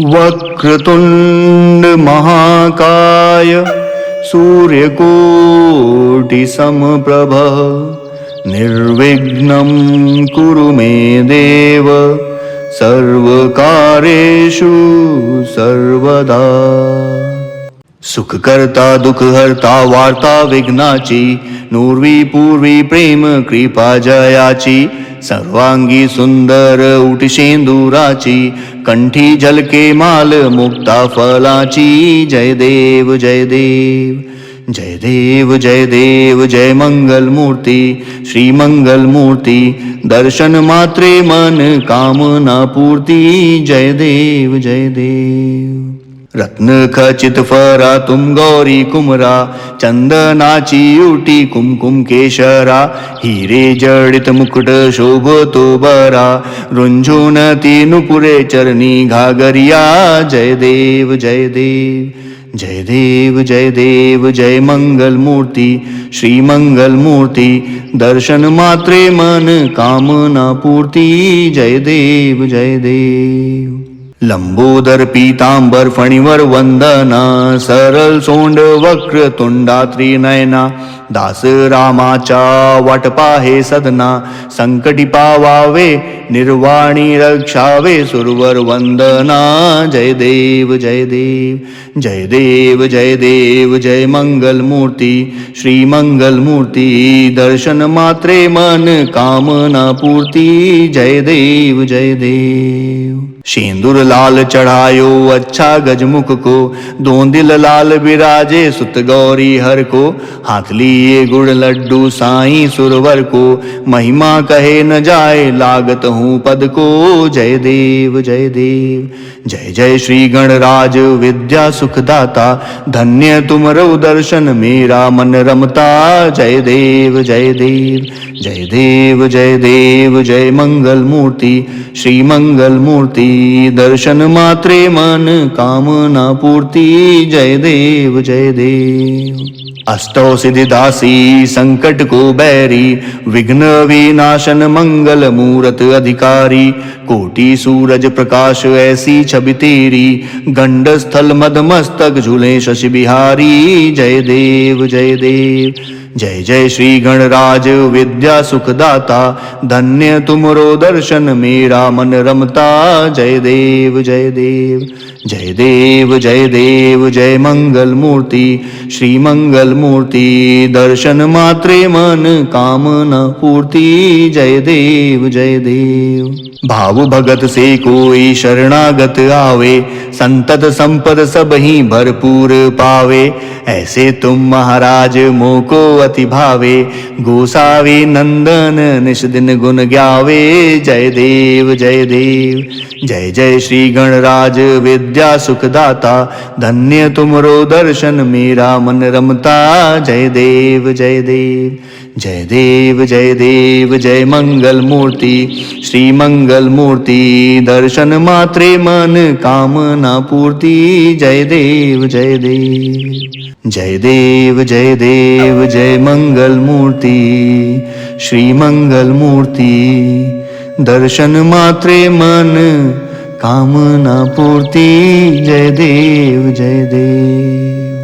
वक्रतुण्ड महाकाय सूर्यकोटिसमप्रभ। निर्विघ्नं कुरु मे देव। सर्वकारेषु सर्वदा। सुखकर्ता, दुःखहर्ता, वार्ता विघ्नाची, नुर्वी पूर्वी प्रेम, कृपा जयाची। सर्वांगी सुंदर उठशेंदुराची कंठी झलके माल मुक्ता फलाची। जय देव जय देव जय देव जय देव, जय मंगल मूर्ती श्री मंगल मूर्ती दर्शन मात्रे मन, कामना पूर्ती। जय देव जय देव। रत्न खचित फरा तुम गौरी कुमरा चंदनाची उटी कुमकुम केशरा हिरे जडित मुकुट शोभतो बरा रुंझुन ती नुपुरे चरणी घागरिया जय देव जय देव जय देव जय देव जय मंगल मूर्ती श्री मंगल मूर्ती दर्शन मात्रे मन, कामना पूर्ती जय देव जय देव लंबोदर पीतांबर फणीवर वंदना सरल सोंड वक्र तोंडा त्रिनयना दास रामाच्या वाटपा हे सदना संकटी पावावे निर्वाणी रक्षावे सुरवर वंदना जय देव जय देव जय देव जय देव जय मंगल मूर्ती श्री मंगल मूर्ती दर्शन मात्रे मन कामना पूर्ती जय देव जय देव. शेंदूर लाल चढ़ायो अच्छा गजमुख को दो दिल लाल बिराजे सुत गौरी हर को, हाथ लिए गुड़ लड्डू साई सुरवर को, महिमा कहे न जाए लागत हूँ पद को, जय देव जय देव। जय जय श्री गणराज विद्या सुखदाता, धन्य तुम रव दर्शन मेरा मन रमता, जय देव जय देव जय देव जय देव, जय मंगल मूर्ति, श्री मंगल मूर्ति। दर्शन मात्रे मन, कामना पूर्ति। जय देव जय देव। अष्टौ सिद्धिदासी संकट को बैरी। विघ्न, विनाशन, मंगल मूरत अधिकारी। कोटि सूरज प्रकाश, ऐसी छवि तेरी। गंड स्थल मद मस्तक झूले शशि बिहारी। जय देव जय देव। जय जय श्री गणराज विद्या सुखदाता, धन्य तुमरो दर्शन मेरा मन रमता। जय देव जय देव जय देव जय देव, जय मंगल मूर्ति, श्री मंगल मूर्ति, दर्शन मात्रे मन कामना पूर्ति। जय देव जय देव। भाव भगत से कोई शरणागत आवे, संतत संपद सब ही भरपूर पावे। ऐसे तुम महाराज मोको अति भावे, गोसावे नंदन निश दिन गुण ग्यावे। जय देव जय देव, जय जय श्री गणराज विद्या सुखदाता। धन्य तुमरो दर्शन, मेरा मन रमता। जय देव जय देव। जय देव जय देव, जय मंगल मूर्ति श्री मंगल मूर्ति दर्शन मात्रे मन, कामना पूर्ति। जय देव जय देव जय देव जय देव, जय मंगल मूर्ति श्री मंगल मूर्ति दर्शन मात्रे मन, कामना पूर्ति। जय देव जय देव।